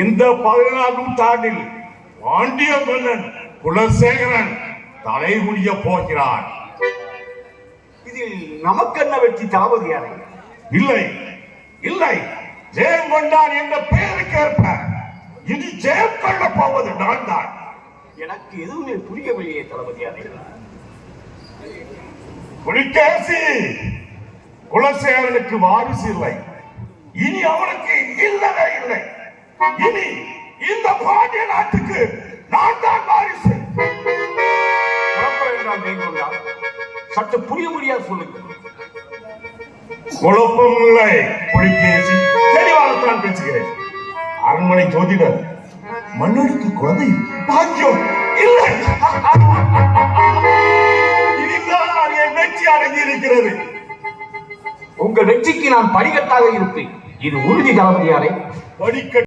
இந்த பதினாறு நூற்றாண்டில் பாண்டிய மன்னன் குலசேகரன் தலைகுடிய போகிறான் இதில் நமக்கென்ன வெற்றி தளபதியாரே இல்லை இல்லை ஜெயம் கொண்டான் என்ற பெயருக்கேற்ப இனி ஜெயம் கொள்ள போவது நான் தான் எனக்கு எதுவுமே புரியவில்லையே தளபதியாரே புலிகேசி குலசேகரனுக்கு வாரிசு இல்லை. இனி அவனுக்கு இல்லவே இல்லை. இனி இந்த பாண்டிய நாட்டுக்கு நான் தான் வாரிசு. சற்று புரிய முடியாது சொல்லுங்கள் குழப்பம் இல்லை. புலிகேசி தெளிவாகத்தான் பேசுகிறேன். அரண்மனை ஜோதிடர் மன்னனுக்கு குழந்தை பாக்கியம் இல்லை. இதுதான் என் வெற்றி அடங்கி இருக்கிறது. உங்கள் வெற்றிக்கு நான் படிக்கட்டாக இருப்பேன். இது உறுதி தளபதியாரே. படிக்க